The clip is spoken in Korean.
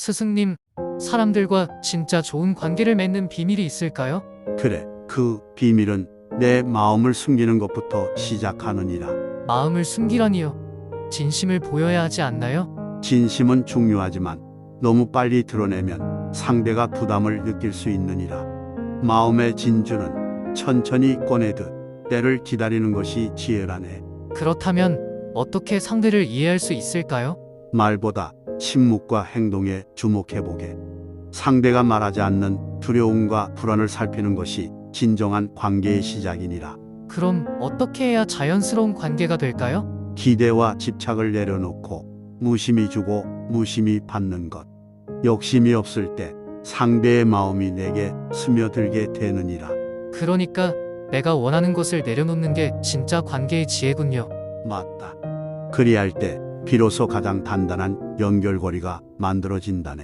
스승님, 사람들과 진짜 좋은 관계를 맺는 비밀이 있을까요? 그래, 그 비밀은 내 마음을 숨기는 것부터 시작하느니라. 마음을 숨기라니요. 진심을 보여야 하지 않나요? 진심은 중요하지만 너무 빨리 드러내면 상대가 부담을 느낄 수 있느니라. 마음의 진주는 천천히 꺼내듯 때를 기다리는 것이 지혜라네. 그렇다면 어떻게 상대를 이해할 수 있을까요? 말보다 침묵과 행동에 주목해보게. 상대가 말하지 않는 두려움과 불안을 살피는 것이 진정한 관계의 시작이니라. 그럼 어떻게 해야 자연스러운 관계가 될까요? 기대와 집착을 내려놓고 무심히 주고 무심히 받는 것. 욕심이 없을 때 상대의 마음이 내게 스며들게 되느니라. 그러니까 내가 원하는 것을 내려놓는 게 진짜 관계의 지혜군요. 맞다. 그리할 때 비로소 가장 단단한 연결고리가 만들어진다네.